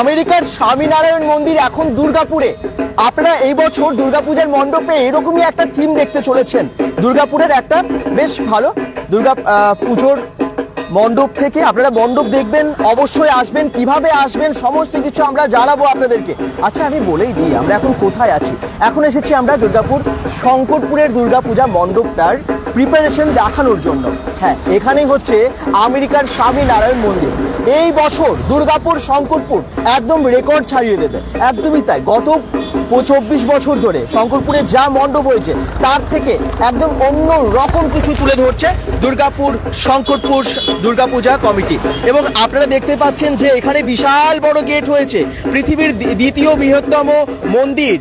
আমেরিকার স্বামীনারায়ণ মন্দির এখন দুর্গাপুরে। আপনারা এই বছর দুর্গাপূজার মণ্ডপে এরকমই একটা থিম দেখতে চলেছেন। দুর্গাপুরের একটা বেশ ভালো দুর্গা পুজোর মণ্ডপ থেকে আপনারা মণ্ডপ দেখবেন, অবশ্যই আসবেন, কীভাবে আসবেন, সমস্ত কিছু আমরা জানাব আপনাদেরকে। আচ্ছা আমি বলেই দিই, আমরা এখন কোথায় আছি? এখন এসেছি আমরা দুর্গাপুর শঙ্করপুরের দুর্গাপূজা মণ্ডপটার প্রিপারেশন দেখানোর জন্য। হ্যাঁ এখানেই হচ্ছে আমেরিকার স্বামী নারায়ণ মন্দির। এই বছর দুর্গাপুর, শঙ্করপুর একদম রেকর্ড ছাড়িয়ে দেবে। একদমই তাই। গত চব্বিশ বছর ধরে শঙ্করপুরে যা মণ্ডপ হয়েছে, তার থেকে একদম অন্য রকম কিছু তুলে ধরছে দুর্গাপুর শঙ্করপুর দুর্গাপূজা কমিটি। এবং আপনারা দেখতে পাচ্ছেন যে এখানে বিশাল বড় গেট হয়েছে, পৃথিবীর দ্বিতীয় বৃহত্তম মন্দির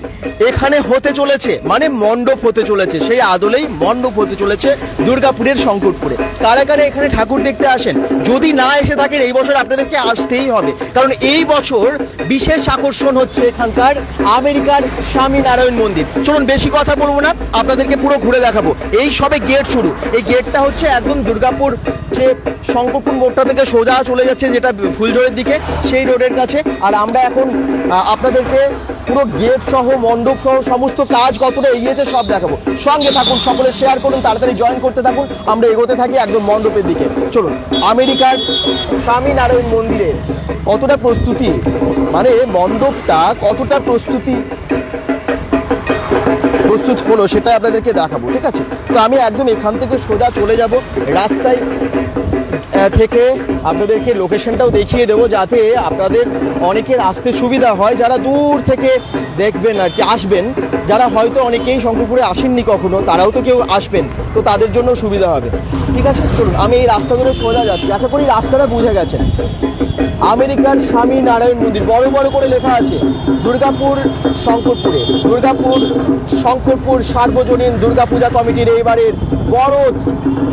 এখানে হতে চলেছে মানে মণ্ডপ হতে চলেছে, সেই আদলেই মণ্ডপ হতে চলেছে দুর্গাপুরের শঙ্করপুরে। কারা কারা এখানে ঠাকুর দেখতে আসেন, যদি না এসে থাকেন এই বছর আপনাদেরকে আসতেই হবে, কারণ এই বছর বিশেষ আকর্ষণ হচ্ছে এখানকার আমেরিকার স্বামীনারায়ণ মন্দির। চলুন, বেশি কথা বলব না, আপনাদেরকে পুরো ঘুরে দেখাবো। এই সবে গেট শুরু। এই গেটটা হচ্ছে একদম দুর্গাপুর যে শঙ্করপুর মোড়টা থেকে সোজা চলে যাচ্ছে, যেটা ফুলঝড়ের দিকে, সেই রোডের কাছে। আর আমরা এখন আপনাদেরকে পুরো গেট সহ, মণ্ডপ সহ, সমস্ত কাজ কতটা এগিয়েছে সব দেখাবো। সঙ্গে থাকুন, সকলে শেয়ার করুন, তাড়াতাড়ি জয়েন করতে থাকুন। আমরা এগোতে থাকি একদম মণ্ডপের দিকে। চলুন, আমেরিকার স্বামীনারায়ণ মন্দিরে কতটা প্রস্তুতি? মানে মণ্ডপটা কতটা প্রস্তুতি? প্রস্তুত হলো সেটা আপনাদেরকে দেখাবো, ঠিক আছে? তো আমি একদম এখান থেকে সোজা চলে যাব, রাস্তায় থেকে আপনাদেরকে লোকেশনটাও দেখিয়ে দেবো যাতে আপনাদের অনেকের আসতে সুবিধা হয়, যারা দূর থেকে দেখবেন আর কি, আসবেন। যারা হয়তো অনেকেই শঙ্করপুরে আসেননি কখনো, তারাও তো কেউ আসবেন, তো তাদের জন্য সুবিধা হবে। ঠিক আছে? চলুন, আমি এই রাস্তা ধরে সোজা যাচ্ছি। আশা করি রাস্তাটা বুঝে গেছেন। আমেরিকার স্বামী নারায়ণ মন্দির, বড় বড় করে লেখা আছে, দুর্গাপুর শঙ্করপুরে। দুর্গাপুর শঙ্করপুর সার্বজনীন দুর্গাপূজা কমিটির এইবারের বড়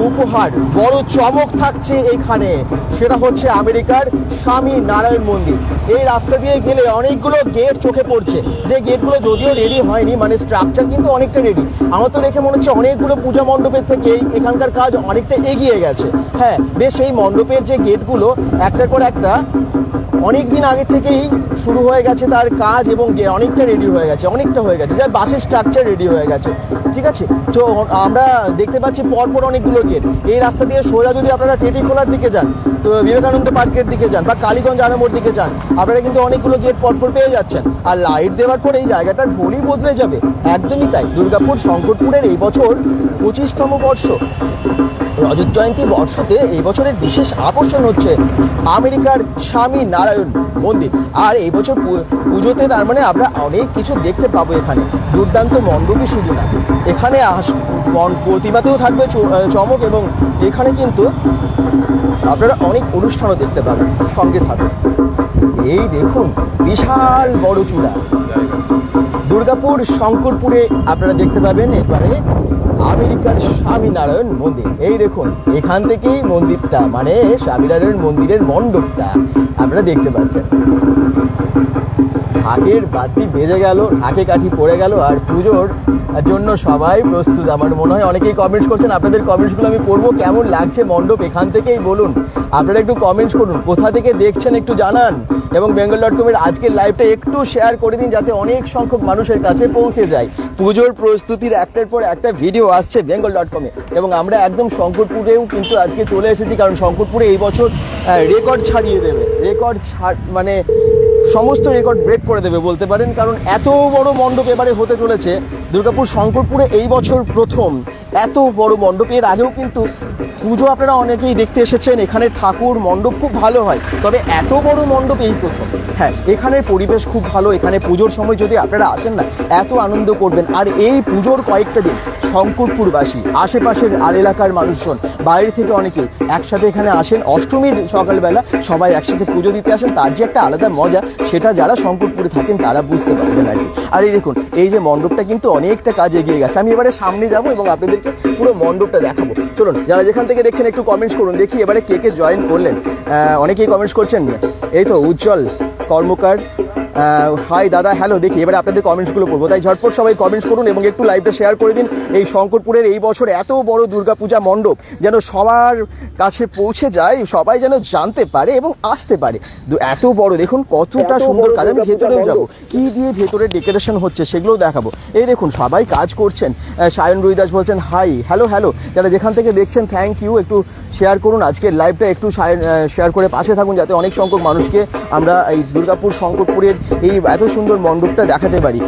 উপহার, বড় চমক থাকছে এখানে। সেটা হচ্ছে আমেরিকার স্বামী নারায়ণ মন্দির। এই রাস্তা দিয়ে গেলে অনেকগুলো গেট চোখে পড়ছে। যে গেটগুলো যদিও রেডি হয়নি মানে স্ট্রাকচার কিন্তু অনেকটা রেডি আমার তো দেখে মনে হচ্ছে অনেকগুলো পূজা মণ্ডপের থেকে এখানকার কাজ অনেকটা এগিয়ে গেছে। হ্যাঁ বেশ এই মণ্ডপের যে গেটগুলো একটার পর একটা অনেক দিন আগে থেকেই শুরু হয়ে গেছে তার কাজ এবং অনেকটা রেডি হয়ে গেছে, অনেকটা হয়ে গেছে। যার বাসের স্ট্রাকচার রেডি হয়ে গেছে। ঠিক আছে? তো, আমরা দেখতে পাচ্ছি পরপর অনেকগুলো গেট এই রাস্তা দিয়ে সোজা যদি আপনারা টেটি খোলার দিকে যান, তো বিবেকানন্দ পার্কের দিকে যান বা কালীগঞ্জ আনামোর দিকে যান, আপনারা কিন্তু অনেকগুলো গেট পরপর পেয়ে যাচ্ছেন। আর লাইট দেওয়ার পর এই জায়গাটার ভুলই বদলে যাবে। একদমই তাই। দুর্গাপুর, শঙ্করপুরের এই বছর পঁচিশতম বর্ষ। রজত জয়ন্তী বর্ষতে এই বছরের বিশেষ আকর্ষণ হচ্ছে আমেরিকার স্বামী নারায়ণ মন্দির। আর এই বছর পুজোতে তার মানে আমরা অনেক কিছু দেখতে পাবো এখানে। দুর্দান্ত মণ্ডপই শুধু না, এখানে আস- প্রতিমাতেও থাকবে চমক এবং এখানে কিন্তু আপনারা অনেক অনুষ্ঠানও দেখতে পাবেন, সঙ্গে থাকবে এই দেখুন, বিশাল বড় চূড়া। দুর্গাপুর, শঙ্করপুরে আপনারা দেখতে পাবেন এবারে আমেরিকার স্বামীনারায়ণ মন্দির। এই দেখুন, এখান থেকেই মন্দিরটা মানে স্বামীনারায়ণ মন্দিরের মণ্ডপটা আপনারা দেখতে পাচ্ছেন। ঢাকের বাতি বেজে গেল, ঢাকে কাঠি পড়ে গেল, আর পুজোর জন্য সবাই প্রস্তুত। আমার মনে হয় অনেকেই কমেন্টস করছেন, আপনাদের কমেন্টসগুলো আমি পড়ব, কেমন লাগছে মণ্ডপ? এখান থেকেই বলুন। আপনারা একটু কমেন্টস করুন, কোথা থেকে দেখছেন একটু জানান। এবং বেঙ্গল ডট কমের আজকের লাইভটা একটু শেয়ার করে দিন, যাতে অনেক সংখ্যক মানুষের কাছে পৌঁছে যায়। পুজোর প্রস্তুতির একটার পর একটা ভিডিও আসছে বেঙ্গল ডট কমে এবং আমরা একদম শঙ্করপুরেও কিন্তু আজকে চলে এসেছি, কারণ শঙ্করপুরে এই বছর রেকর্ড ছাড়িয়ে দেবে। রেকর্ড ছাড় মানে সমস্ত রেকর্ড ব্রেক করে দেবে বলতে পারেন, কারণ এত বড় মণ্ডপ এবারে হতে চলেছে। দুর্গাপুর, শঙ্করপুরে এই বছর প্রথম। এত বড় মণ্ডপ। এর আগেও কিন্তু পুজো আপনারা অনেকেই দেখতে এসেছেন, এখানে ঠাকুর মণ্ডপ খুব ভালো হয়। তবে এত বড় মণ্ডপ এই প্রথম। হ্যাঁ এখানের পরিবেশ খুব ভালো, এখানে পুজোর সময় যদি আপনারা আসেন না, এত আনন্দ করবেন। আর এই পুজোর কয়েকটা দিন শঙ্করপুরবাসী, আশেপাশের আর এলাকার মানুষজন, বাইরে থেকে অনেকেই একসাথে এখানে আসেন। অষ্টমীর সকালবেলা সবাই একসাথে পুজো দিতে আসেন। তার যে একটা আলাদা মজা, সেটা যারা শঙ্করপুরে থাকেন, তারা বুঝতে পারবেন আর কি। আর এই দেখুন, এই যে মণ্ডপটা কিন্তু অনেকটা কাজ এগিয়ে গেছে। আমি এবারে সামনে যাব এবং আপনাদেরকে পুরো মণ্ডপটা দেখাবো। চলুন, যারা যেখান থেকে দেখছেন একটু কমেন্টস করুন, দেখি এবারে কে কে জয়েন করলেন। অনেকেই কমেন্টস করছেন। এই তো উজ্জ্বল কর্মকার হাই দাদা হ্যালো দেখি এবারে আপনাদের কমেন্টসগুলো পড়ব। তাই ঝটপট সবাই কমেন্টস করুন এবং একটু লাইভটা শেয়ার করে দিন। এই শঙ্করপুরের এই বছর এত বড় দুর্গাপূজা মণ্ডপ যেন সবার কাছে পৌঁছে যায় সবাই যেন জানতে পারে এবং আসতে পারে। এত বড় দেখুন কতটা সুন্দর কাজ। আমি ভেতরেও যাব। কি দিয়ে ভেতরে ডেকোরেশন হচ্ছে সেগুলোও দেখাবো। এই দেখুন সবাই কাজ করছেন। সায়ন রুইদাস বলছেন হাই হ্যালো হ্যালো যারা যেখান থেকে দেখছেন থ্যাংক ইউ একটু শেয়ার করুন। আজকের লাইভটা একটু শেয়ার করে পাশে থাকুন যাতে অনেক সংখ্যক মানুষকে আমরা এই দুর্গাপুর শঙ্করপুরের এই এত সুন্দর মণ্ডপটা দেখাতে পারি।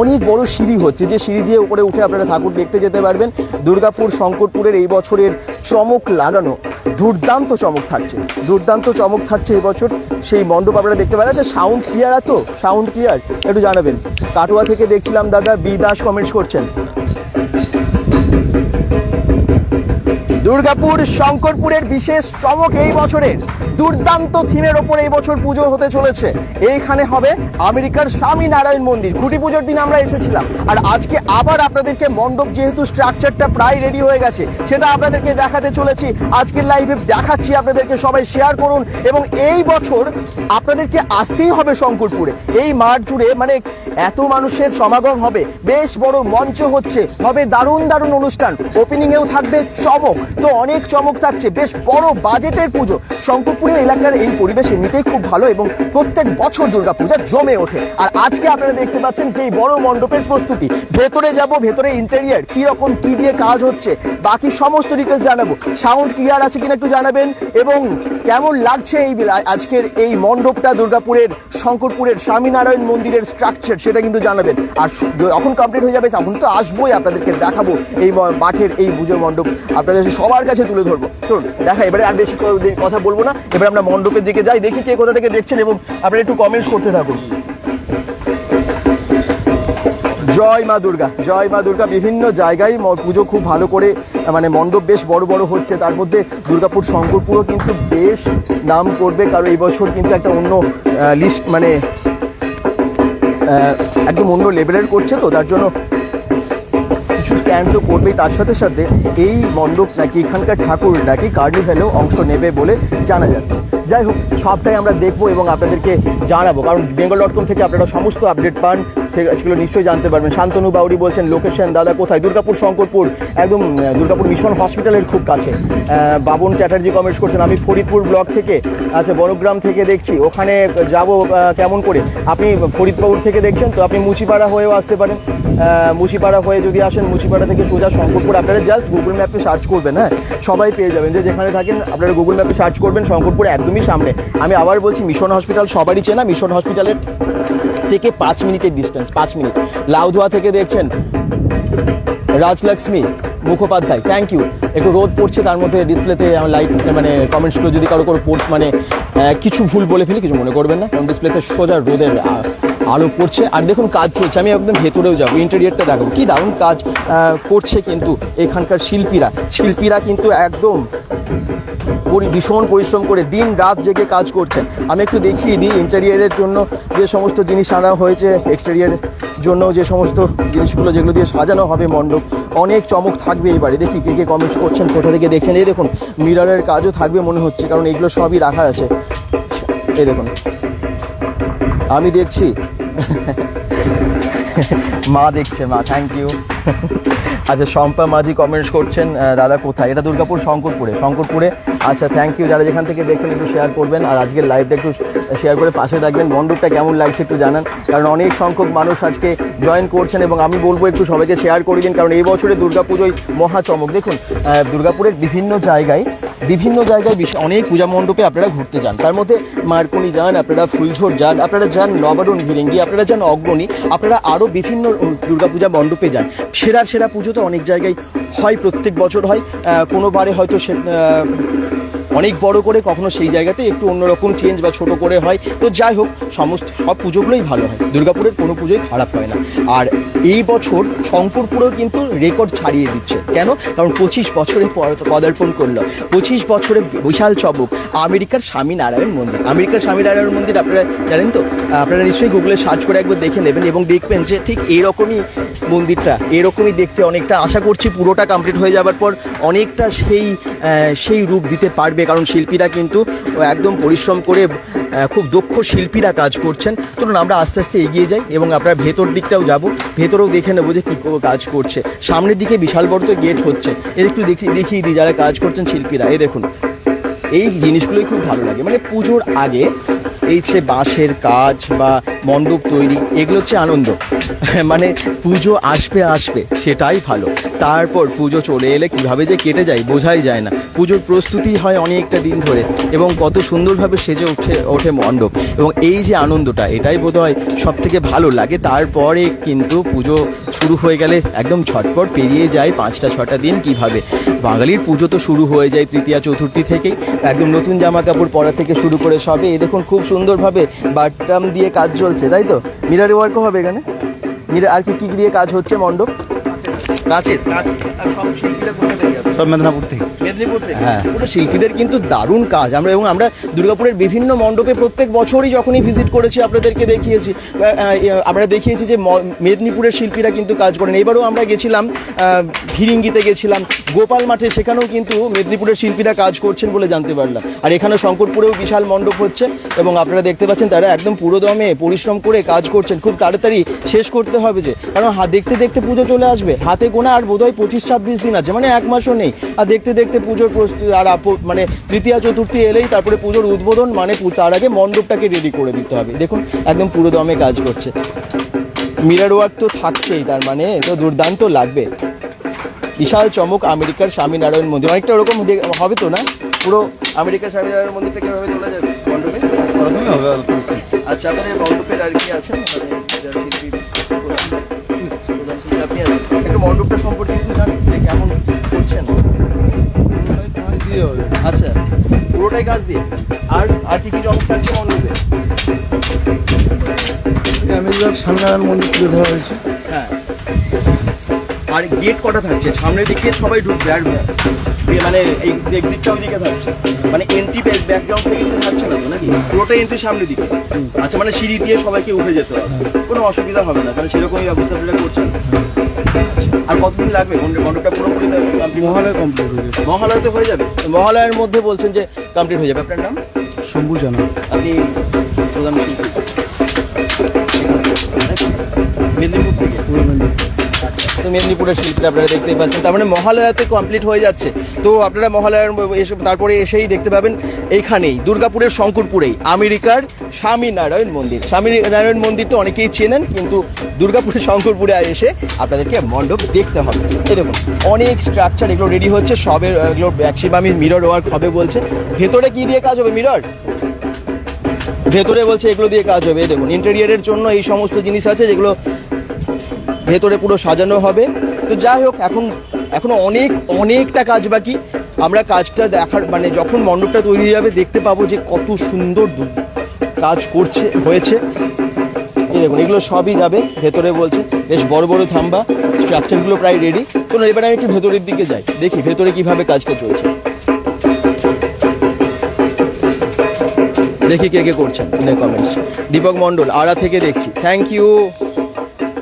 অনেক বড় সিঁড়ি হচ্ছে, যে সিঁড়ি দিয়ে উপরে উঠে আপনারা ঠাকুর দেখতে যেতে পারবেন। দুর্গাপুর, শঙ্করপুরের এই বছরের চমক লাগানো, দুর্দান্ত চমক থাকছে, দুর্দান্ত চমক থাকছে এবছর সেই মণ্ডপ আপনারা দেখতে পারেন যে সাউন্ড ক্লিয়ার তো সাউন্ড ক্লিয়ার একটু জানাবেন। কাটোয়া থেকে দেখছিলাম দাদা বি দাস কমেন্টস করছেন। দুর্গাপুর, শঙ্করপুরের বিশেষ চমক এই বছরের। দুর্দান্ত থিমের ওপর এই বছর পুজো হতে চলেছে। এইখানে হবে আমেরিকার স্বামী নারায়ণ মন্দির। খুঁটি পুজোর দিন আমরা এসেছিলাম। আর আজকে আবার আপনাদেরকে মণ্ডপ যেহেতু স্ট্রাকচারটা প্রায় রেডি হয়ে গেছে, সেটা আপনাদেরকে দেখাতে চলেছি। আজকের লাইভে দেখাচ্ছি আপনাদেরকে, সবাই শেয়ার করুন। এবং এই বছর আপনাদেরকে আসতেই হবে শঙ্করপুরে। এই মাঠ জুড়ে মানে এত মানুষের সমাগম হবে। বেশ বড় মঞ্চ হচ্ছে। হবে দারুণ দারুণ অনুষ্ঠান। ওপেনিংয়েও থাকবে চমক। তো অনেক চমক থাকছে। বেশ বড় বাজেটের পুজো। শঙ্করপুরের এলাকার এই পরিবেশ এমনিতেই খুব ভালো এবং প্রত্যেক বছর দুর্গাপূজা জমে ওঠে। আর আজকে আপনারা দেখতে পাচ্ছেন যে বড় মণ্ডপের প্রস্তুতি। ভেতরে যাব, ভেতরে ইন্টেরিয়ার কি রকম, কি দিয়ে কাজ হচ্ছে, বাকি সমস্ত ডিটেলস জানাব। সাউন্ড ক্লিয়ার আছে কিনা একটু জানাবেন, এবং কেমন লাগছে এই আজকের এই মণ্ডপটা, দুর্গাপুরের শঙ্করপুরের স্বামীনারায়ণ মন্দিরের স্ট্রাকচার সেটা কিন্তু জানাবেন। আর যখন কমপ্লিট হয়ে যাবে, তখন তো আসবোই, আপনাদেরকে দেখাবো এই মাঠের এই পুজো মণ্ডপ। আপনাদের সবার কাছে তুলে ধরবো। চলুন, দেখা, এবারে আর বেশি কথা বলব না। এবার আমরা মণ্ডপের দিকে যাই, দেখি কে কোথা থেকে দেখছেন, এবং আপনারা একটু কমেন্টস করতে থাকুন। জয় মা দুর্গা, জয় মা দুর্গা বিভিন্ন জায়গায় পুজো খুব ভালো করে মানে মণ্ডপ বেশ বড় বড় হচ্ছে। তার মধ্যে দুর্গাপুর শঙ্করপুরও কিন্তু বেশ নাম করবে, কারণ এই বছর কিন্তু একটা অন্য লিস্ট মানে একদম অন্য লেভেলের করছে তো, তার জন্য কিছু স্ট্যান্ড তো করবেই। তার সাথে সাথে এই মণ্ডপ নাকি এখানকার ঠাকুর নাকি কার্নিভ্যালেও অংশ নেবে বলে জানা যাচ্ছে। যাই হোক, সবটাই আমরা দেখব এবং আপনাদেরকে জানাব। কারণ বেঙ্গল ডট কম থেকে আপনারা সমস্ত আপডেট পান। সেগুলো নিশ্চয়ই জানতে পারবেন। শান্তনু বাউরি বলছেন লোকেশন দাদা, কোথায়? দুর্গাপুর, শঙ্করপুর, একদম দুর্গাপুর মিশন হসপিটালের খুব কাছে। বাবন চ্যাটার্জি কমেন্টস করছেন, আমি ফরিদপুর ব্লক থেকে আচ্ছা বড়গ্রাম থেকে দেখছি। ওখানে যাব কেমন করে? আপনি ফরিদপুর থেকে দেখছেন, তো আপনি মুচিপাড়া হয়েও আসতে পারেন। মুচিপাড়া হয়ে যদি আসেন, মুচিপাড়া থেকে সোজা শঙ্করপুর, আপনারা জাস্ট গুগল ম্যাপে সার্চ করবেন হ্যাঁ? সবাই পেয়ে যাবেন। যে যেখানে থাকেন, আপনারা গুগল ম্যাপে সার্চ করবেন, শঙ্করপুর একদমই সামনে। আমি আবার বলছি মিশন হসপিটাল সবারই চেনা মিশন হসপিটালের থেকে পাঁচ মিনিটের ডিস্টেন্স পাঁচ মিনিট। লাউধোয়া থেকে দেখছেন রাজলক্ষ্মী মুখোপাধ্যায় থ্যাংক ইউ একটু রোদ পড়ছে, তার মধ্যে ডিসপ্লেতে লাইট মানে কমেন্টসগুলো যদি কারও কোনো পোর্ট মানে কিছু ভুল বলে ফেলি, কিছু মনে করবেন না। কারণ ডিসপ্লেতে সোজা রোদের আলো পড়ছে। আর দেখুন কাজ চলছে, আমি একদম ভেতরেও যাব ইন্টেরিয়ারটা দেখাবো। কি দারুণ কাজ করছে কিন্তু এখানকার শিল্পীরা। শিল্পীরা কিন্তু একদম পরি, ভীষণ পরিশ্রম করে দিন রাত জেগে কাজ করছেন। আমি একটু দেখিয়ে দিই ইন্টেরিয়ারের জন্য যে সমস্ত জিনিস আনা হয়েছে এক্সটেরিয়ারের জন্য যে সমস্ত জিনিসগুলো যেগুলো দিয়ে সাজানো হবে মণ্ডপ, অনেক চমক থাকবে এবারে দেখি কে কে কমেন্টস করছেন, কোথা থেকে দেখছেন? এই দেখুন, মিরারের কাজও থাকবে মনে হচ্ছে, কারণ এগুলো সবই রাখা আছে। এই দেখুন, আমি দেখছি। মা দেখছে, মা থ্যাংক ইউ আচ্ছা শম্পা মাঝি কমেন্টস করছেন দাদা কোথায়? এটা দুর্গাপুর, শঙ্করপুরে। শঙ্করপুরে আচ্ছা থ্যাংক ইউ যারা যেখান থেকে দেখছেন, একটু শেয়ার করবেন। আর আজকের লাইভটা একটু শেয়ার করে পাশে রাখবেন। মণ্ডপটা কেমন লাগছে একটু জানান। কারণ অনেক সংখ্যক মানুষ আজকে জয়েন করছেন এবং আমি বলব একটু সবাইকে শেয়ার করে দিন। কারণ এই বছরে দুর্গাপুজোয় মহাচমক দেখুন দুর্গাপুরের বিভিন্ন জায়গায় বিভিন্ন জায়গায় অনেক পূজা মণ্ডপে আপনারা ঘুরতে যান। তার মধ্যে মারকুনি যান, আপনারা ফুলঝোর যান, আপনারা যান নবারুণ ভিরেঙ্গি আপনারা যান অগ্রণী, আপনারা আরও বিভিন্ন দুর্গাপূজা মণ্ডপে যান। সেরা সেরা পুজো তো অনেক জায়গায় হয়, প্রত্যেক বছর হয়। কোনোবারে কোনো হয়তো সে অনেক বড় করে কখনো সেই জায়গাতে একটু অন্যরকম চেঞ্জ বা ছোট করে হয়। তো যাই হোক, সমস্ত সব পুজোগুলোই ভালো হয়। দুর্গাপুরের কোনো পুজোই খারাপ হয় না। আর এই বছর শঙ্করপুরেও কিন্তু রেকর্ড ছাড়িয়ে দিচ্ছে। কেন? কারণ পঁচিশ বছরে পদার্পণ করল। পঁচিশ বছরে বিশাল চমক আমেরিকার স্বামীনারায়ণ মন্দির। আমেরিকার স্বামীনারায়ণ মন্দির আপনারা জানেন তো? আপনারা নিশ্চয়ই গুগলে সার্চ করে একবার দেখে নেবেন এবং দেখবেন যে ঠিক এইরকমই মন্দিরটা, এরকমই দেখতে অনেকটা। আশা করছি পুরোটা কমপ্লিট হয়ে যাবার পর অনেকটা সেই সেই রূপ দিতে পারবে কারণ শিল্পীরা কিন্তু একদম পরিশ্রম করে খুব দক্ষ শিল্পীরা কাজ করছেন। চলুন আমরা আস্তে আস্তে এগিয়ে যাই এবং আপনারা ভেতর দিকটাও যাব। ভেতরেও দেখে নেব যে কী কাজ করছে। সামনের দিকে বিশাল বড় গেট হচ্ছে। এর একটু দেখি দেখিয়ে দিই যারা কাজ করছেন শিল্পীরা। এ দেখুন, এই জিনিসগুলোই খুব ভালো লাগে। মানে পুজোর আগে এই যে বাঁশের কাজ বা মণ্ডপ তৈরি, এগুলো হচ্ছে আনন্দ। মানে পুজো আসবে আসবে, সেটাই ভালো। তারপর পুজো চলে এলে কীভাবে যে কেটে যায় বোঝাই যায় না। পুজোর প্রস্তুতি হয় অনেকটা দিন ধরে এবং কত সুন্দরভাবে সেজে উঠে, ওঠে মণ্ডপ। এবং এই যে আনন্দটা, এটাই বোধ হয় সব থেকে ভালো লাগে। তারপরে কিন্তু পুজো শুরু হয়ে গেলে একদম ছটপট পেরিয়ে যায় পাঁচটা, ছটা দিন কীভাবে। বাঙালির পুজো তো শুরু হয়ে যায় তৃতীয়া, চতুর্থী থেকেই। একদম নতুন জামা কাপড় পরা থেকে শুরু করে সবে দেখুন, খুব সুন্দরভাবে বাট্টাম দিয়ে কাজ চলছে, তাই তো? মিরার ওয়ার্কও হবে এখানে? আর কি কি দিয়ে কাজ হচ্ছে মণ্ডপ? কাছের কাজ সব শিল্পীরা? সব মেদিনীপুর থেকে। মেদিনীপুর থেকে? হ্যাঁ। পুরো শিল্পীদের কিন্তু দারুণ কাজ। আমরা এবং আমরা দুর্গাপুরের বিভিন্ন মণ্ডপে প্রত্যেক বছরই যখনই ভিজিট করেছি আপনাদেরকে দেখিয়েছি আমরা দেখিয়েছি যে মেদিনীপুরের শিল্পীরা কিন্তু কাজ করেন। এবারও আমরা গেছিলাম ভিরিঙ্গিতে গেছিলাম গোপাল মাঠে। সেখানেও কিন্তু মেদিনীপুরের শিল্পীরা কাজ করছেন বলে জানতে পারলাম। আর এখানে শঙ্করপুরেও বিশাল মণ্ডপ হচ্ছে এবং আপনারা দেখতে পাচ্ছেন তারা একদম পুরোদমে পরিশ্রম করে কাজ করছেন। খুব তাড়াতাড়ি শেষ করতে হবে যে। কারণ দেখতে দেখতে পুজো চলে আসবে। হাতে গোনা আর বোধহয় পঁচিশ ছাব্বিশ দিন আছে মানে এক মাসও নেই। আর দেখতে দেখতে পুজোর প্রস্তুতি আর মানে তৃতীয়া চতুর্থী এলেই তারপরে পুজোর উদ্বোধন মানে তার আগে মণ্ডপটাকে রেডি করে দিতে হবে। দেখুন একদম পুরো দমে কাজ করছে। মিরার ওয়ার্ক তো থাকছেই তার মানে তো দুর্দান্ত লাগবে। বিশাল চমক আমেরিকার স্বামীনারায়ণ মন্দির। অনেকটা ওরকম হবে তো না? পুরো আমেরিকার স্বামীনারায়ণ মন্দিরটাকে এভাবে তোলা যাবে? মণ্ডপে? ওরকমই হবে আচ্ছা আপনাদের মণ্ডপের আর কি আছেন মানে আপনি আছেন। একটু মণ্ডপটা সম্পর্কে একটু জানেন যে কেমন করছেন? আচ্ছা পুরোটাই গাছ দিয়ে। আর আর কি কি চমক থাকছে মণ্ডপে স্বামীনারায়ণ মন্দির তুলে ধরা হয়েছে। হ্যাঁ। আর গেট কটা থাকছে? সামনের দিকে সবাই ঢুকবে আর মানে এই দিকটা ওই দিকে থাকছে। মানে এন্ট্রি ব্যাকগ্রাউন্ড থেকে কিন্তু থাকছে না তো নাকি? পুরোটা এন্ট্রি সামনের দিকে। আচ্ছা মানে সিঁড়ি দিয়ে সবাইকে উঠে যেতে হবে। কোনো অসুবিধা হবে না কারণ সেরকমই ব্যবস্থা করছেন। আর কতদিন লাগবে? মণ্ডপটা পুরোপুরি মহালয় কমপ্লিট হয়ে যাবে। মহালয় তো হয়ে যাবে? মহালয়ের মধ্যে বলছেন যে কমপ্লিট হয়ে যাবে। আপনার নাম? শম্ভু জানা। আপনি প্রধান মেদিনীপুর থেকে? মেদিনীপুরের শিল্পীরা আপনারা দেখতেই পাচ্ছেন, তার মানে মহালয়াতে কমপ্লিট হয়ে যাচ্ছে। তো আপনারা মহালয়ার এসে তারপরে এসেই দেখতে পাবেন এইখানেই, দুর্গাপুরের শঙ্করপুরেই, আমেরিকার স্বামীনারায়ণ মন্দির। স্বামীনারায়ণ মন্দির তো অনেকেই চেনেন, কিন্তু দুর্গাপুরের শঙ্করপুরে এসে আপনাদেরকে মণ্ডপ দেখতে হবে। এই দেখুন, অনেক স্ট্রাকচার এগুলো রেডি হচ্ছে সবের এগুলো ম্যাক্সিমামই মিরর ওয়ার্ক হবে বলছে। ভেতরে কি দিয়ে কাজ হবে মিরর ভেতরে বলছে এগুলো দিয়ে কাজ হবে দেখুন ইন্টেরিয়ারের জন্য এই সমস্ত জিনিস আছে যেগুলো ভেতরে পুরো সাজানো হবে। তো যাই হোক, এখন, এখনও অনেক, অনেকটা কাজ বাকি। আমরা কাজটা দেখার মানে যখন মণ্ডপটা তৈরি হয়ে যাবে, দেখতে পাবো যে কত সুন্দর কাজ করছে, হয়েছে। দেখুন, এগুলো সবই যাবে, ভেতরে বলছে, বেশ বড় বড় থাম্বা স্ট্রাকচারগুলো প্রায় রেডি তো এবার আমি একটু ভেতরের দিকে যাই, দেখি ভেতরে কীভাবে কাজটা চলছে। দেখি কে কে করছেন কমেন্টস দীপক মণ্ডল আড়া থেকে দেখছি। থ্যাংক ইউ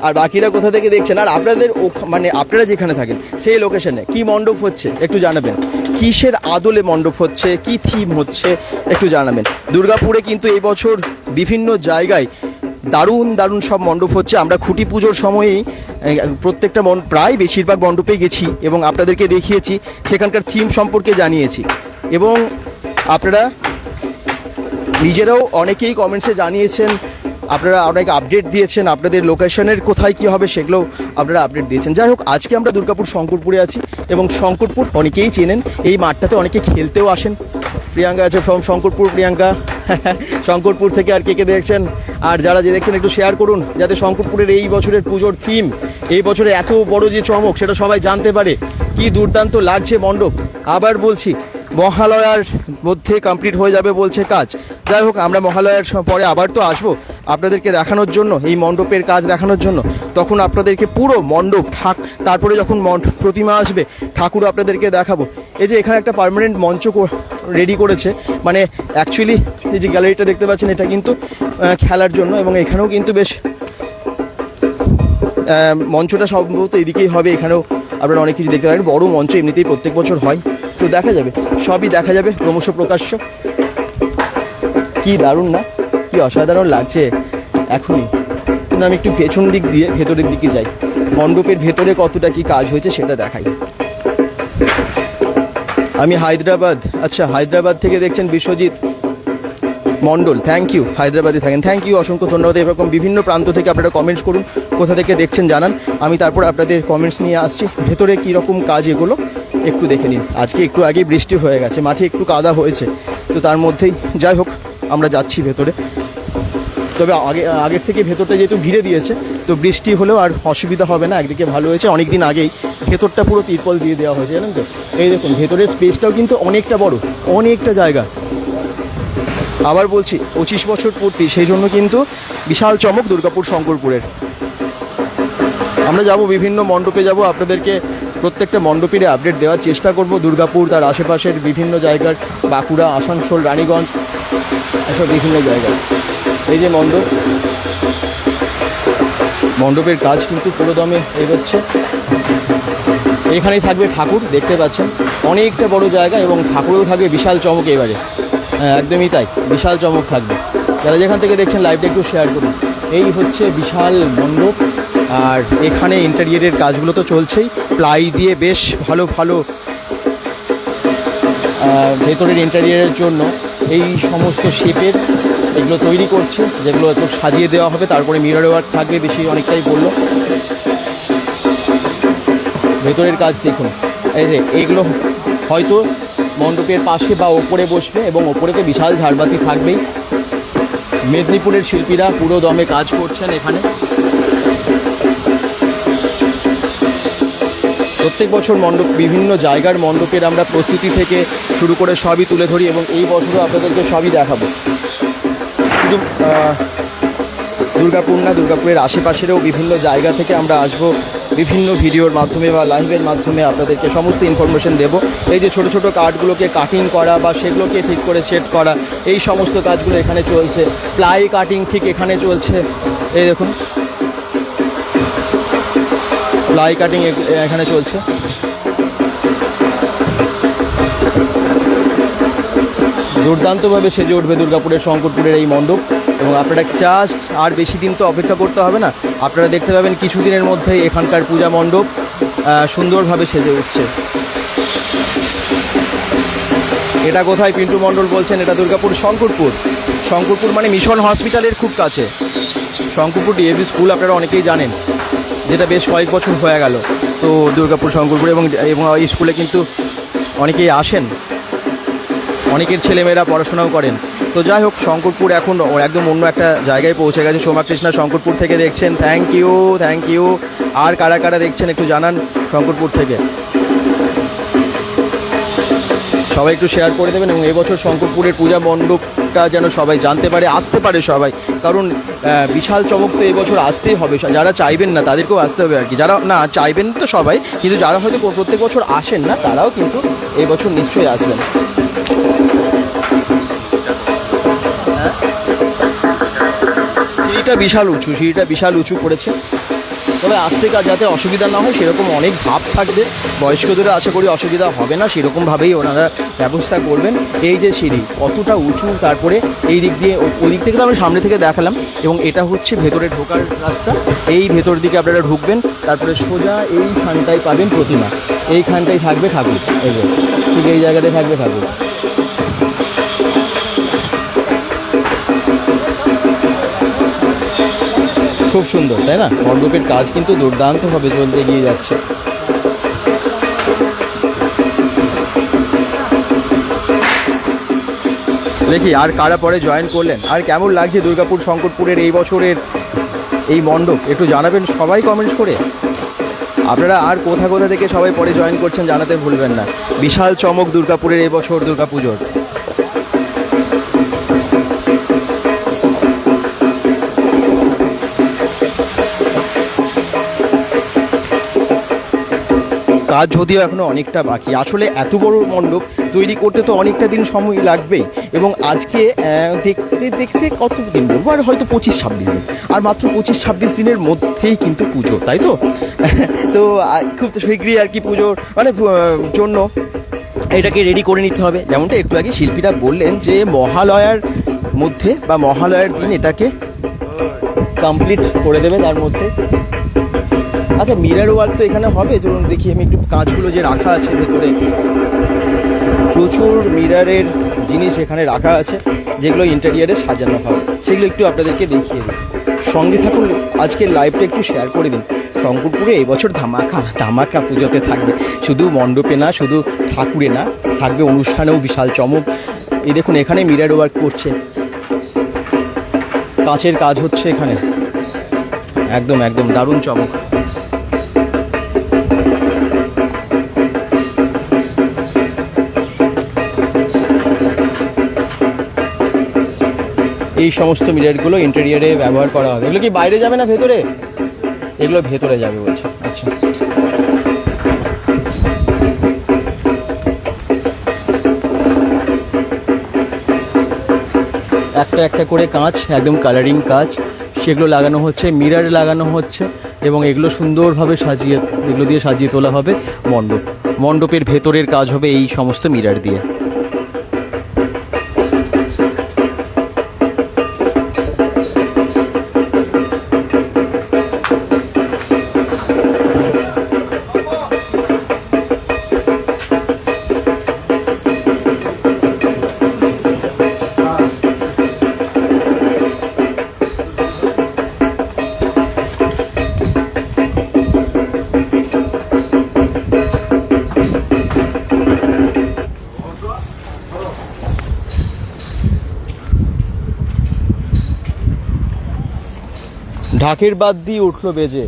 আর বাকিরা কোথা থেকে দেখছেন? আর আপনাদের মানে আপনারা যেখানে থাকেন, সেই লোকেশনে কি মণ্ডপ হচ্ছে? একটু জানাবেন। কিসের আদলে মণ্ডপ হচ্ছে? কি থিম হচ্ছে? একটু জানাবেন। দুর্গাপুরে কিন্তু এই বছর বিভিন্ন জায়গায় দারুণ দারুণ সব মণ্ডপ হচ্ছে। আমরা খুঁটি পুজোর সময়েই প্রত্যেকটা মন, প্রায় বেশিরভাগ মণ্ডপে গেছি এবং আপনাদেরকে দেখিয়েছি, সেখানকার থিম সম্পর্কে জানিয়েছি। এবং আপনারা নিজেরাও অনেকেই কমেন্টসে জানিয়েছেন আপনারা অনেক আপডেট দিয়েছেন, আপনাদের লোকেশনের কোথায় কি হবে সেগুলো আপনারা আপডেট দিয়েছেন। যাই হোক, আজকে আমরা দুর্গাপুর শঙ্করপুরে আছি এবং শঙ্করপুর অনেকেই চেনেন, এই মাঠটাতে অনেকে খেলতেও আসেন। প্রিয়াঙ্কা আছে ফ্রম শঙ্করপুর, প্রিয়াঙ্কা। শঙ্করপুর থেকে আর কে কে দেখছেন? আর যারা যে দেখছেন, একটু শেয়ার করুন, যাতে শঙ্করপুরের এই বছরের পুজোর থিম এই বছরে এত বড় যে চমক, সেটা সবাই জানতে পারে। কি দুর্দান্ত লাগছে মণ্ডপ। আবার বলছি মহালয়ার মধ্যে কমপ্লিট হয়ে যাবে বলছে কাজ। যাই হোক, আমরা মহালয়ার পরে আবার তো আসব আপনাদেরকে দেখানোর জন্য, এই মণ্ডপের কাজ দেখানোর জন্য। তখন আপনাদেরকে পুরো মণ্ডপ, ঠাক, তারপরে যখন প্রতিমা আসবে, ঠাকুর আপনাদেরকে দেখাবো। এই যে এখানে একটা পার্মানেন্ট মঞ্চ রেডি করেছে। মানে অ্যাকচুয়ালি এই যে গ্যালারিটা দেখতে পাচ্ছেন, এটা কিন্তু খেলার জন্য এবং এখানেও কিন্তু বেশ মঞ্চটা সম্ভবত এদিকেই হবে। এখানেও আপনারা অনেক কিছু দেখতে পারেন। বড় মঞ্চ এমনিতেই প্রত্যেক বছর হয়। তো দেখা যাবে, সবই দেখা যাবে, ক্রমশ প্রকাশ্য। কি দারুণ না? কি অসাধারণ লাগছে এখনই। কিন্তু আমি একটু পেছন দিক দিয়ে, ভেতরের দিকে যাই। মণ্ডপের ভেতরে কতটা কি কাজ হয়েছে সেটা দেখাই। আমি হায়দ্রাবাদ আচ্ছা হায়দ্রাবাদ থেকে দেখছেন বিশ্বজিৎ মন্ডল থ্যাংক ইউ হায়দ্রাবাদে থাকেন। থ্যাংক ইউ অসংখ্য ধন্যবাদ। এরকম বিভিন্ন প্রান্ত থেকে আপনারা কমেন্টস করুন, কোথা থেকে দেখছেন জানান। আমি তারপর আপনাদের কমেন্টস নিয়ে আসছি। ভেতরে কীরকম কাজ এগুলো? একটু দেখে নিন। আজকে একটু আগেই বৃষ্টি হয়ে গেছে, মাঠে একটু কাদা হয়েছে, তো তার মধ্যেই যাই হোক, আমরা যাচ্ছি ভেতরে। তবে আগে, আগের থেকে ভেতরটা যেহেতু ঘিরে দিয়েছে, তো বৃষ্টি হলেও আর অসুবিধা হবে না, একদিকে ভালো হয়েছে অনেক দিন আগেই ভেতরটা পুরো তিরপল দিয়ে দেওয়া হয়েছে, জানেন তো? এই দেখুন, ভেতরের স্পেসটাও কিন্তু অনেকটা বড়, অনেকটা জায়গা। আবার বলছি, পঁচিশ বছর পূর্তি, সেই জন্য কিন্তু বিশাল চমক দুর্গাপুর শঙ্করপুরের। আমরা যাব, বিভিন্ন মণ্ডপে যাব, আপনাদেরকে প্রত্যেকটা মণ্ডপের আপডেট দেওয়ার চেষ্টা করব। দুর্গাপুর, তার আশেপাশের বিভিন্ন জায়গার, বাঁকুড়া, আসানসোল, রানীগঞ্জ, এসব বিভিন্ন জায়গায়। এই যে মণ্ডপ, মণ্ডপের কাজ কিন্তু পুরো দমে এগোচ্ছে। এখানেই থাকবে ঠাকুর, দেখতে পাচ্ছেন। অনেকটা বড় জায়গা এবং ঠাকুরেও থাকবে বিশাল চমক এবারে। হ্যাঁ একদমই তাই, বিশাল চমক থাকবে। যারা যেখান থেকে দেখছেন লাইভটা একটু শেয়ার করুন। এই হচ্ছে বিশাল মণ্ডপ, আর এখানে ইন্টেরিয়ারের কাজগুলো তো চলছেই। প্লাই দিয়ে বেশ ভালো ভালো ভেতরের ইন্টেরিয়ারের জন্য এই সমস্ত শেপের এগুলো তৈরি করছে, যেগুলো একটু সাজিয়ে দেওয়া হবে, তারপরে মিরর ওয়ার্ক থাকবে, বেশি অনেকটাই বলল। ভেতরের কাজ দেখুন, এই যে এইগুলো হয়তো মণ্ডপের পাশে বা ওপরে বসবে এবং ওপরে তো বিশাল ঝাড়বাতি থাকবেই। মেদিনীপুরের শিল্পীরা পুরো দমে কাজ করছেন এখানে। প্রত্যেক বছর মণ্ডপ, বিভিন্ন জায়গার মণ্ডপের আমরা প্রস্তুতি থেকে শুরু করে সবই তুলে ধরি এবং এই বছরও আপনাদেরকে সবই দেখাবো। শুধু দুর্গাপুর না, দুর্গাপুরের আশেপাশেরও বিভিন্ন জায়গা থেকে আমরা আসব, বিভিন্ন ভিডিওর মাধ্যমে বা লাইভের মাধ্যমে আপনাদেরকে সমস্ত ইনফরমেশন দেব। এই যে ছোট ছোট কার্ডগুলোকে কাটিং করা বা সেগুলোকে ঠিক করে সেট করা, এই সমস্ত কাজগুলো এখানে চলছে। প্লাই কাটিং ঠিক এখানে চলছে। এই দেখুন প্লাই কাটিং এখানে চলছে। দুর্দান্তভাবে সেজে উঠবে দুর্গাপুরের শঙ্করপুরের এই মণ্ডপ এবং আপনারা জাস্ট আর বেশি দিন তো অপেক্ষা করতে হবে না। আপনারা দেখতে পাবেন কিছুদিনের মধ্যেই এখানকার পূজা মণ্ডপ সুন্দরভাবে সেজে উঠছে। এটা কোথায় পিন্টু মণ্ডল বলছেন? এটা দুর্গাপুর শঙ্করপুর। শঙ্করপুর মানে মিশন হসপিটালের খুব কাছে। শঙ্করপুর ডিএভি স্কুল আপনারা অনেকেই জানেন। যেটা বেশ কয়েক বছর হয়ে গেল। তো দুর্গাপুর, শঙ্করপুর এবং এবং স্কুলে কিন্তু অনেকেই আসেন। অনেকের ছেলেমেয়েরা পড়াশোনাও করেন। তো যাই হোক, শঙ্করপুর এখন একদম অন্য একটা জায়গায় পৌঁছে গেছে। সোমা কৃষ্ণা শঙ্করপুর থেকে দেখছেন। থ্যাংক ইউ থ্যাংক ইউ আর কারা কারা দেখছেন একটু জানান শঙ্করপুর থেকে। সবাই একটু শেয়ার করে দেবেন এবং এবছর শঙ্করপুরের পূজা মণ্ডপটা যেন সবাই জানতে পারে, আসতে পারে সবাই। কারণ বিশাল চমক তো এবছর আসতেই হবে। যারা চাইবেন না, তাদেরকেও আসতে হবে আর কি। যারা, না, চাইবেন তো সবাই, কিন্তু যারা হয়তো প্রত্যেক বছর আসেন না, তারাও কিন্তু এবছর নিশ্চয়ই আসবেন। সিঁড়িটা বিশাল উঁচু, সিঁড়িটা বিশাল উঁচু করেছে। তবে আসতে কাজ যাতে অসুবিধা না হয়, সেরকম অনেক ভাব থাকবে। বয়স্কদের আশা করি অসুবিধা হবে না, সেরকমভাবেই ওনারা ব্যবস্থা করবেন। এই যে সিঁড়ি, কতটা উঁচু তারপরে এই দিক দিয়ে ওই দিক থেকে তো আমরা সামনে থেকে দেখালাম এবং এটা হচ্ছে ভেতরে ঢোকার রাস্তা। এই ভেতর দিকে আপনারা ঢুকবেন, তারপরে সোজা এইখানটায় পাবেন প্রতিমা। এইখানটায় থাকবে ঠাকুর। এই ঠিক এই জায়গাটায় থাকবে ঠাকুর। খুব সুন্দর তাই না? মণ্ডপের কাজ কিন্তু দুর্দান্তভাবে চলতে এগিয়ে যাচ্ছে। দেখি আর কারা পরে জয়েন করলেন? আর কেমন লাগছে দুর্গাপুর শঙ্করপুরের এই বছরের এই মণ্ডপ? একটু জানাবেন সবাই কমেন্টস করে। আপনারা আর কোথা কোথা থেকে সবাই পরে জয়েন করছেন জানাতে ভুলবেন না। বিশাল চমক দুর্গাপুরের এই বছর দুর্গাপুজোর। কাজ যদিও এখনও অনেকটা বাকি। আসলে এত বড় মণ্ডপ তৈরি করতে তো অনেকটা দিন সময় লাগবেই এবং আজকে দেখতে দেখতে কত দিন বলব? আর হয়তো পঁচিশ, ছাব্বিশ দিন। আর মাত্র পঁচিশ, ছাব্বিশ দিনের মধ্যেই কিন্তু পুজো, তাই তো? তো খুব তো শীঘ্রই আর কি পুজোর মানে জন্য এটাকে রেডি করে নিতে হবে। যেমনটা একটু আগে শিল্পীরা বললেন যে, মহালয়ার মধ্যে বা মহালয়ার দিন এটাকে কমপ্লিট করে দেবে, তার মধ্যে। আচ্ছা মিরার ওয়াল তো এখানে হবে? চলুন দেখি, আমি একটু কাঁচগুলো যে রাখা আছে ভেতরে। প্রচুর মিরারের জিনিস এখানে রাখা আছে, যেগুলো ইন্টেরিয়ারে সাজানো হবে। সেগুলো একটু আপনাদেরকে দেখিয়ে দিই। সঙ্গে থাকুন আজকের লাইভটা একটু শেয়ার করে দিন। শঙ্করপুরে এবছর বছর ধামাকা ধামাকা পুজোতে থাকবে। শুধু মণ্ডপে না, শুধু ঠাকুরে না, থাকবে অনুষ্ঠানেও বিশাল চমক। এই দেখুন, এখানে মিরার ওয়ার্ক করছে। কাঁচের কাজ হচ্ছে এখানে। একদম একদম দারুণ চমক। এই সমস্ত মিরারগুলো ইন্টেরিয়ারে ব্যবহার করা হবে। এগুলো কি বাইরে যাবে না ভেতরে? এগুলো ভেতরে যাবে বলছে। আচ্ছা। একটা একটা করে কাঁচ একদম কালারিং কাঁচ সেগুলো লাগানো হচ্ছে মিরার লাগানো হচ্ছে এবং এগুলো সুন্দরভাবে সাজিয়ে এগুলো দিয়ে সাজিয়ে তোলা হবে মণ্ডপ। মণ্ডপের ভেতরের কাজ হবে এই সমস্ত মিরার দিয়ে। ঢাকের বাদ দিয়ে উঠল বেজে।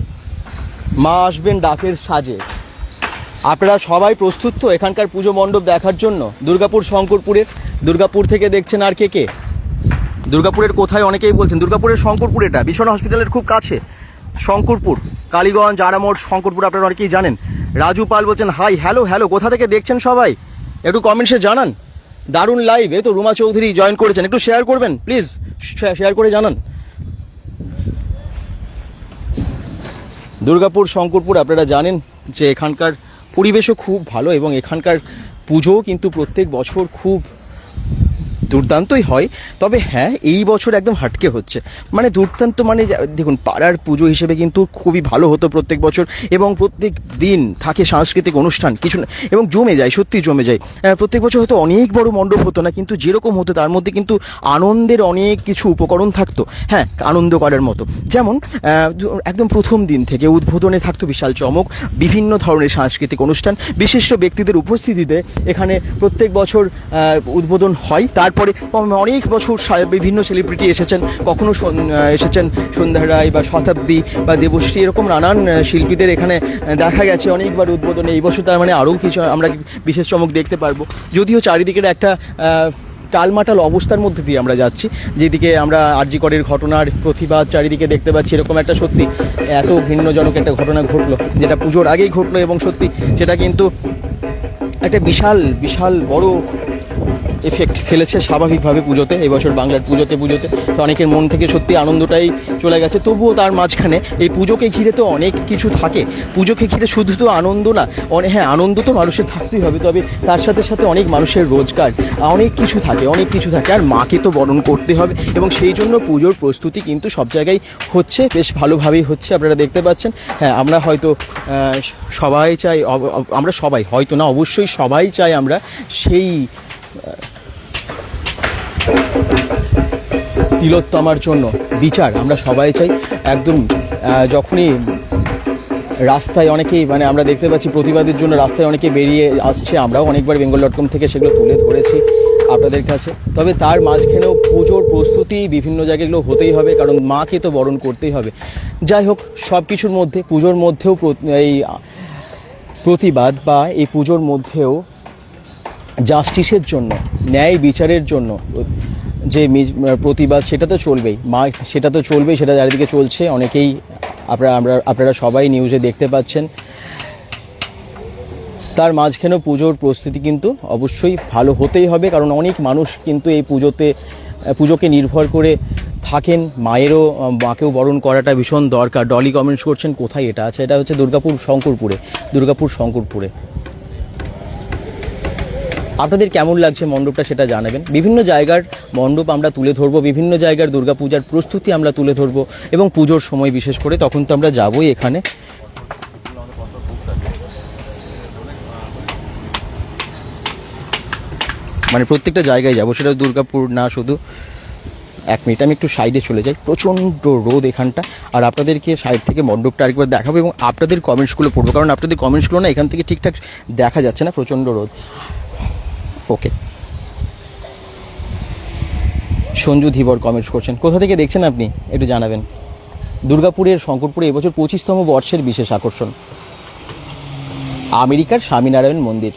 মা আসবেন ডাকের সাজে। আপনারা সবাই প্রস্তুত তো এখানকার পুজো মণ্ডপ দেখার জন্য? দুর্গাপুর, শঙ্করপুরের? দুর্গাপুর থেকে দেখছেন আর কে কে? দুর্গাপুরের কোথায় অনেকেই বলছেন, দুর্গাপুরের শঙ্করপুর এটা বিশ্বনাথ হসপিটালের খুব কাছে। শঙ্করপুর, কালীগঞ্জ আরামোড় শঙ্করপুর আপনারা অনেকেই জানেন। রাজু পাল বলছেন, হাই, হ্যালো হ্যালো, কোথা থেকে দেখছেন সবাই? একটু কমেন্টসে জানান। দারুণ লাইভ এ তো রুমা চৌধুরী জয়েন করেছেন। একটু শেয়ার করবেন প্লিজ শেয়ার করে জানান। দুর্গাপুর, শঙ্করপুর, আপনারা জানেন যে এখানকার পরিবেশও খুব ভালো এবং এখানকার পুজোও কিন্তু প্রত্যেক বছর খুব দুর্দান্তই হয়। তবে হ্যাঁ এই বছর একদম হাটকে হচ্ছে। মানে দুর্দান্ত মানে দেখুন, পাড়ার পুজো হিসেবে কিন্তু খুবই ভালো হতো প্রত্যেক বছর এবং প্রত্যেক দিন থাকে সাংস্কৃতিক অনুষ্ঠান, কিছু না, এবং জমে যায় সত্যি জমে যায়। প্রত্যেক বছর হয়তো অনেক বড় মণ্ডপ হতো না, কিন্তু যেরকম হতো তার মধ্যে কিন্তু আনন্দের অনেক কিছু উপকরণ থাকতো। হ্যাঁ আনন্দ করার মতো। যেমন একদম প্রথম দিন থেকে উদ্বোধনে থাকতো বিশাল চমক, বিভিন্ন ধরনের সাংস্কৃতিক অনুষ্ঠান, বিশিষ্ট ব্যক্তিদের উপস্থিতিতে এখানে প্রত্যেক বছর উদ্বোধন হয়। তারপরে অনেক বছর বিভিন্ন সেলিব্রিটি এসেছেন। কখনো এসেছেন সন্ধ্যা রায় বা শতাব্দী বা দেবশ্রী, এরকম নানান শিল্পীদের এখানে দেখা গেছে অনেকবার উদ্বোধনে। এই বছর তার মানে আরও কিছু আমরা বিশেষ চমক দেখতে পারব। যদিও চারিদিকের একটা টালমাটাল অবস্থার মধ্যে দিয়ে আমরা যাচ্ছি। যেদিকে আমরা আরজিকরের ঘটনার প্রতিবাদ চারিদিকে দেখতে পাচ্ছি, এরকম একটা সত্যি এত ভিন্নজনক একটা ঘটনা ঘটলো, যেটা পুজোর আগেই ঘটলো এবং সত্যি সেটা কিন্তু একটা বিশাল বিশাল বড় এফেক্ট ফেলেছে স্বাভাবিকভাবে পুজোতে এবছর বাংলার পুজোতে পুজোতে। তো অনেকের মন থেকে সত্যি আনন্দটাই চলে গেছে। তবুও তার মাঝখানে এই পুজোকে ঘিরে তো অনেক কিছু থাকে। পুজোকে ঘিরে শুধু তো আনন্দ না অনেক হ্যাঁ আনন্দ তো মানুষের থাকতেই হবে, তবে তার সাথে সাথে অনেক মানুষের রোজগার, অনেক কিছু থাকে, অনেক কিছু থাকে। আর মাকে তো বরণ করতে হবে এবং সেই জন্য পুজোর প্রস্তুতি কিন্তু সব জায়গায় হচ্ছে, বেশ ভালোভাবেই হচ্ছে, আপনারা দেখতে পাচ্ছেন। হ্যাঁ আমরা হয়তো সবাই চাই আমরা সবাই, হয়তো না, অবশ্যই সবাই চাই আমরা সেই তিলোত্তমার জন্য বিচার, আমরা সবাই চাই। একদম যখনই রাস্তায় অনেকেই মানে আমরা দেখতে পাচ্ছি প্রতিবাদের জন্য রাস্তায় অনেকে বেরিয়ে আসছে, আমরাও অনেকবার বেঙ্গল ডট কম থেকে সেগুলো তুলে ধরেছি আপনাদের কাছে। তবে তার মাঝখানেও পুজোর প্রস্তুতি বিভিন্ন জায়গাগুলো হতেই হবে, কারণ মাকে তো বরণ করতেই হবে। যাই হোক সব কিছুর মধ্যে, পুজোর মধ্যেও এই প্রতিবাদ বা এই পুজোর মধ্যেও জাস্টিসের জন্য, ন্যায় বিচারের জন্য যে প্রতিবাদ, সেটা তো চলবেই। মা, সেটা তো চলবেই, সেটা চারিদিকে চলছে। অনেকেই আপনারা, আমরা, আপনারা সবাই নিউজে দেখতে পাচ্ছেন। তার মাঝখানেও পুজোর প্রস্তুতি কিন্তু অবশ্যই ভালো হতেই হবে, কারণ অনেক মানুষ কিন্তু এই পুজোতে পুজোকে নির্ভর করে থাকেন। মায়েরও মাকেও বরণ করাটা ভীষণ দরকার। ডলি কমেন্টস করছেন, কোথায় এটা আছে? এটা হচ্ছে দুর্গাপুর, শঙ্করপুরে। দুর্গাপুর, শঙ্করপুরে। আপনাদের কেমন লাগছে মণ্ডপটা সেটা জানাবেন। বিভিন্ন জায়গার মণ্ডপ আমরা তুলে ধরবো, বিভিন্ন জায়গার দুর্গাপূজার প্রস্তুতি আমরা তুলে ধরবো এবং পুজোর সময় বিশেষ করে তখন তো আমরা যাবোই এখানে। মানে প্রত্যেকটা জায়গায় যাব, সেটা দুর্গাপুর না শুধু এক মিনিট, আমি একটু সাইডে চলে যাই। প্রচণ্ড রোদ এখানটা। আর আপনাদেরকে সাইড থেকে মণ্ডপটা আরেকবার দেখাবো এবং আপনাদের কমেন্টসগুলো পড়ব, কারণ আপনাদের কমেন্টসগুলো না এখান থেকে ঠিকঠাক দেখা যাচ্ছে না, প্রচণ্ড রোদ। ওকে সঞ্জু ধীবর কমেন্টস করছেন। কোথা থেকে দেখছেন আপনি? একটু জানাবেন। দুর্গাপুরের শঙ্করপুরে এবছর পঁচিশতম বর্ষের বিশেষ আকর্ষণ। আমেরিকার স্বামীনারায়ণ মন্দির।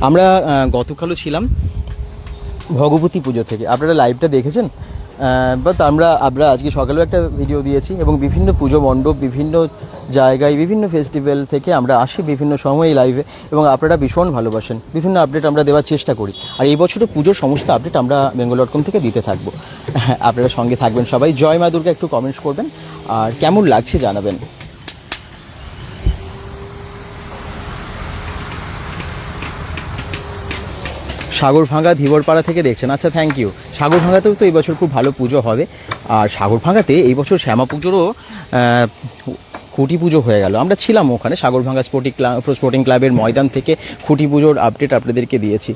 আমরা গতকালও ছিলাম ভগবতী পুজো থেকে। আপনারা লাইভটা দেখেছেন? বাট আমরা আমরা আজকে সকালেও একটা ভিডিও দিয়েছি এবং বিভিন্ন পুজো মণ্ডপ, বিভিন্ন জায়গায়, বিভিন্ন ফেস্টিভ্যাল থেকে আমরা আসি বিভিন্ন সময় লাইভে এবং আপনারা ভীষণ ভালোবাসেন। বিভিন্ন আপডেট আমরা দেওয়ার চেষ্টা করি। আর এই বছরও পুজোর সমস্ত আপডেট আমরা বেঙ্গল ডট কম থেকে দিতে থাকব। আপনারা সঙ্গে থাকবেন সবাই। জয় মা দুর্গা একটু কমেন্টস করবেন। আর কেমন লাগছে জানাবেন। সাগরভাঙ্গা ধীবরপাড়া থেকে দেখছেন। আচ্ছা থ্যাংক ইউ সাগর সাগরভাঙ্গাতেও তো এই বছর খুব ভালো পুজো হবে। আর সাগরভাঙ্গাতে এই বছর শ্যামা পুজোরও খুঁটি পুজো হয়ে গেল। আমরা ছিলাম ওখানে, সাগরভাঙ্গা স্পোর্টিং ক্লাব স্পোর্টিং ক্লাবের ময়দান থেকে খুঁটি পুজোর আপডেট আপনাদেরকে দিয়েছি।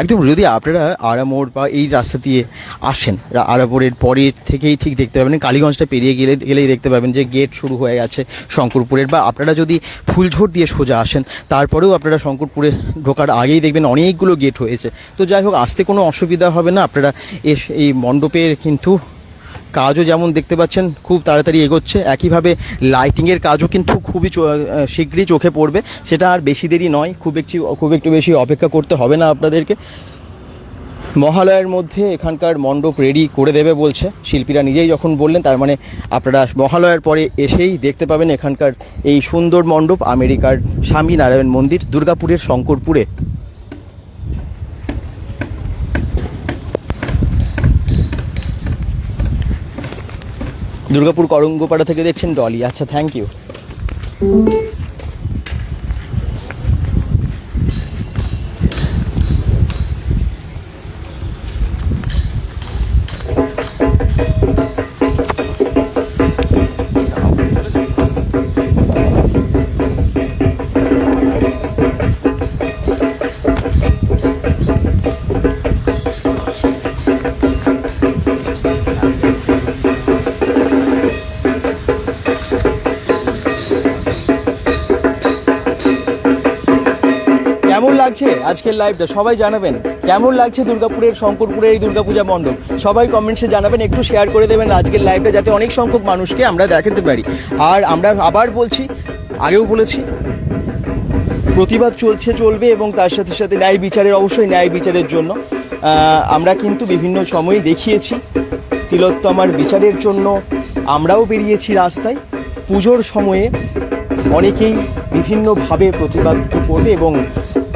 একদম যদি আপনারা আরামোড় বা এই রাস্তা দিয়ে আসেন আরামোড়ের পরের থেকেই ঠিক দেখতে পাবেন। কালীগঞ্জটা পেরিয়ে গেলে, গেলেই দেখতে পাবেন যে গেট শুরু হয়ে গেছে শঙ্করপুরের বা আপনারা যদি ফুলঝোর দিয়ে সোজা আসেন, তারপরেও আপনারা শঙ্করপুরে ঢোকার আগেই দেখবেন অনেকগুলো গেট হয়েছে। তো যাই হোক, আসতে কোনো অসুবিধা হবে না। আপনারা এস এই মণ্ডপের কিন্তু কাজও যেমন দেখতে পাচ্ছেন, খুব তাড়াতাড়ি এগোচ্ছে। একইভাবে লাইটিংয়ের কাজও কিন্তু খুবই শীঘ্রই চোখে পড়বে। সেটা আর বেশি দেরি নয়, খুব একটু খুব একটু বেশি অপেক্ষা করতে হবে না আপনাদেরকে। মহালয়ের মধ্যে এখানকার মণ্ডপ রেডি করে দেবে বলছে। শিল্পীরা নিজেই যখন বললেন, তার মানে আপনারা মহালয়ার পরে এসেই দেখতে পাবেন এখানকার এই সুন্দর মণ্ডপ, আমেরিকার স্বামীনারায়ণ মন্দির, দুর্গাপুরের শঙ্করপুরে। দুর্গাপুর করঙ্গপাড়া থেকে দেখছেন ডলি। আচ্ছা থ্যাংক ইউ আজকের লাইভটা সবাই জানাবেন কেমন লাগছে দুর্গাপুরের শঙ্করপুরের এই দুর্গাপূজা মণ্ডপ? সবাই কমেন্টসে জানাবেন, একটু শেয়ার করে দেবেন আজকের লাইভটা যাতে অনেক সংখ্যক মানুষকে আমরা দেখাতে পারি। আর আমরা আবার বলছি, আগেও বলেছি, প্রতিবাদ চলছে, চলবে এবং তার সাথে সাথে ন্যায় বিচারের, অবশ্যই ন্যায় বিচারের জন্য আমরা কিন্তু বিভিন্ন সময়ে দেখিয়েছি তিলোত্তমার বিচারের জন্য, আমরাও বেরিয়েছি রাস্তায়। পুজোর সময়ে অনেকেই বিভিন্নভাবে প্রতিবাদ করবে এবং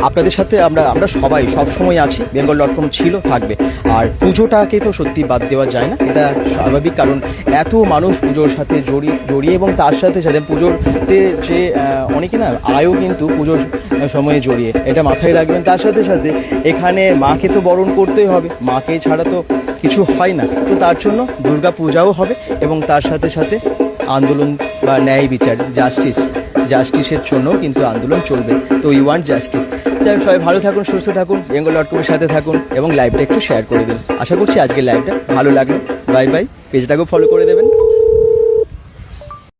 আপনাদের সাথে আমরা আমরা সবাই সব সময় আছি। বেঙ্গল ডট কম ছিল, থাকবে। আর পুজোটাকে তো সত্যি বাদ দেওয়া যায় না। এটা স্বাভাবিক, কারণ এত মানুষ পুজোর সাথে জড়িয়ে জড়িয়ে এবং তার সাথে সাথে পুজোতে যে অনেকে না, আয়ও কিন্তু পুজোর সময়ে জড়িয়ে। এটা মাথায় রাখবেন। তার সাথে সাথে এখানে মাকে তো বরণ করতেই হবে। মাকে ছাড়া তো কিছু হয় না। তো তার জন্য দুর্গা পূজাও হবে এবং তার সাথে সাথে আন্দোলন বা ন্যায় বিচার জাস্টিস জাস্টিসের জন্য কিন্তু আন্দোলন চলবে। তো ইউ ওয়ান্ট জাস্টিস যাই সবাই ভালো থাকুন, সুস্থ থাকুন বেঙ্গল ডট কমের সাথে থাকুন এবং লাইভটা একটু শেয়ার করে দিন। আশা করছি আজকের লাইভটা ভালো লাগল। বাই বাই পেজটাকেও ফলো করে দেবেন।